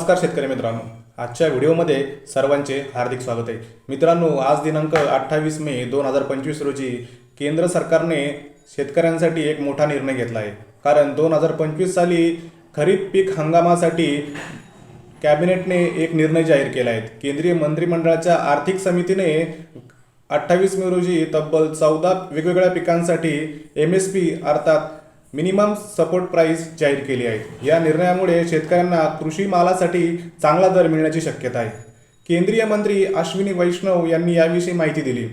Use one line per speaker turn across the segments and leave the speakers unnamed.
नमस्कार शेतकरी मित्रांनो. आजच्या व्हिडिओमध्ये सर्वांचे हार्दिक स्वागत आहे. मित्रांनो आज दिनांक अठ्ठावीस मे दोन हजार पंचवीस रोजी केंद्र सरकारने शेतकऱ्यांसाठी एक मोठा निर्णय घेतला आहे. कारण दोन हजार पंचवीस साली खरीप पीक हंगामासाठी कॅबिनेटने एक निर्णय जाहीर केला आहे. केंद्रीय मंत्रिमंडळाच्या आर्थिक समितीने अठ्ठावीस मे रोजी तब्बल चौदा वेगवेगळ्या पिकांसाठी एम एस पी अर्थात मिनिमम सपोर्ट प्राईस जाहीर केली आहे. या निर्णयामुळे शेतकऱ्यांना कृषी मालासाठी चांगला दर मिळण्याची शक्यता आहे. केंद्रीय मंत्री अश्विनी वैष्णव यांनी याविषयी माहिती दिली.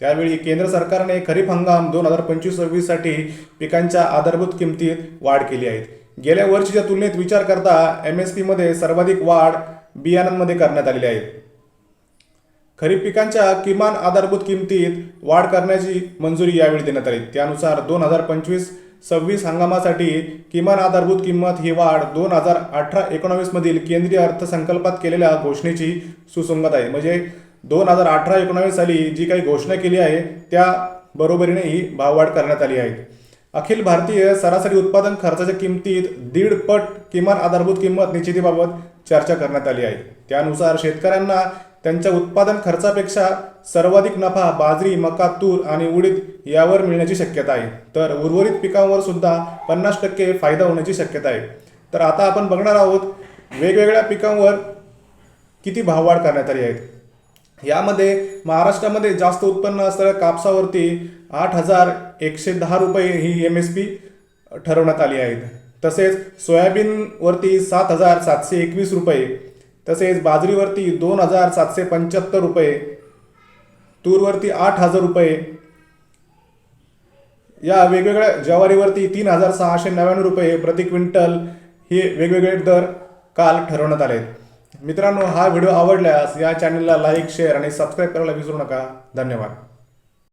त्यावेळी केंद्र सरकारने खरीप हंगाम दोन हजार पंचवीस सव्वीससाठी पिकांच्या आधारभूत किमतीत वाढ केली आहे. गेल्या वर्षीच्या तुलनेत विचार करता एम एस पीमध्ये सर्वाधिक वाढ बियाणांमध्ये करण्यात आलेली आहे. खरीप पिकांच्या किमान आधारभूत किमतीत वाढ करण्याची मंजुरी यावेळी देण्यात आली. त्यानुसार दोन हजार पंचवीस सव्वीस हंगामासाठी किमान आधारभूत किंमत ही वाढ दोन हजार अठरा एकोणावीसमधील केंद्रीय अर्थसंकल्पात केलेल्या घोषणेची सुसंगत आहे. म्हणजे दोन हजार अठरा एकोणावीस साली जी काही घोषणा केली आहे त्या बरोबरीने ही भाववाढ करण्यात आली आहे. अखिल भारतीय सरासरी उत्पादन खर्चाच्या किमतीत दीड पट किमान आधारभूत किंमत निश्चितीबाबत चर्चा करण्यात आली आहे. त्यानुसार शेतकऱ्यांना त्यांच्या उत्पादन खर्चापेक्षा सर्वाधिक नफा बाजरी मका तूर आणि उडीद यावर मिळण्याची शक्यता आहे. तर उर्वरित पिकांवर सुद्धा पन्नास टक्के फायदा होण्याची शक्यता आहे. तर आता आपण बघणार आहोत वेगवेगळ्या पिकांवर किती भाववाढ करण्यात आली आहेत यामध्ये महाराष्ट्रामध्ये जास्त उत्पन्न असलेल्या कापसावरती आठ हजार एकशे दहा रुपये ही एम एस पी ठरवण्यात आली आहेत तसेच सोयाबीनवरती सात हजार सातशे एकवीस रुपये तसेच बाजरीवरती दोन हजार सातशे पंच्याहत्तर रुपये तूरवरती आठ हजार रुपये या वेगवेगळ्या ज्वारीवरती तीन हजार सहाशे नव्याण्णव रुपये प्रति क्विंटल हे वेगवेगळे दर काल ठरवण्यात आले मित्रांनो हा व्हिडिओ आवडल्यास या चॅनलला लाईक शेअर आणि सबस्क्राईब करायला विसरू नका. धन्यवाद.